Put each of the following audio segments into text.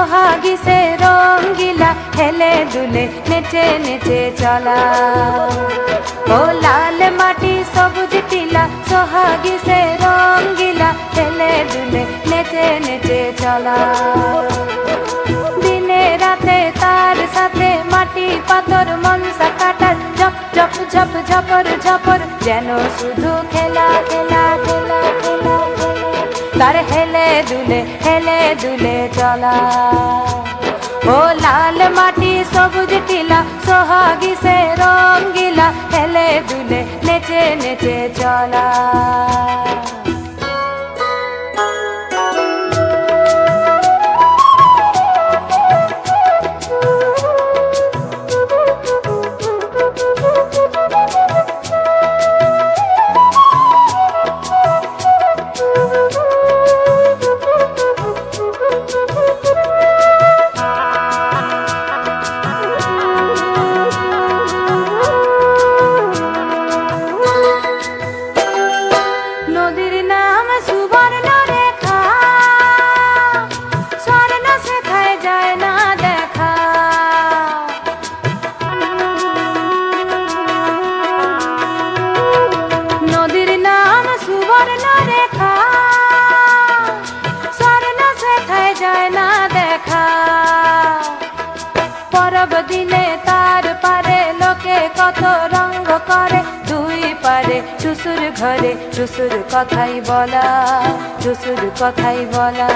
সোহাগিসে রঙ্গিলা, হেলে দুলে নেচে নেচে চলা ও লাল মাটি সবুজ টিলা সোহাগিসে রঙ্গিলা, হেলে দুলে নেচে নেচে চলা দিনে রাতে তার সাথে মাটি পাথর, মনসা কাটার ঝপ ঝপ ঝপ ঝপর ঝপর, যেন শুধু খেলা খেলা খেলা। তার হেলে দুলে হেলে দুলে চলা ও লাল মাটি, সবুজ টিলা, সোহাগি সে রঙ্গিলা, হেলে দুলে, নেচে নেচে চলা নদীর নাম সুবর্ণ রেখা স্বর্ণ শেখায় যায় না দেখা। নদীর নাম সুবর্ণ রেখা স্বর্ণ শেখায় যায় না দেখা। পরব দিনে তার পারে লোকে কত রঙ্গ করে। টুসুর ঘরে চুসুর কথাই বলা, চুসুর কথাই বলা।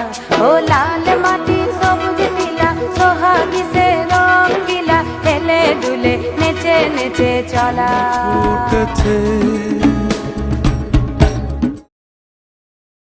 ও লাল মাটি সবুজ নীলা, সোহাগি সে রঙ্গিলা হেলে দুলে নেচে নেচে চলা। উঠেছে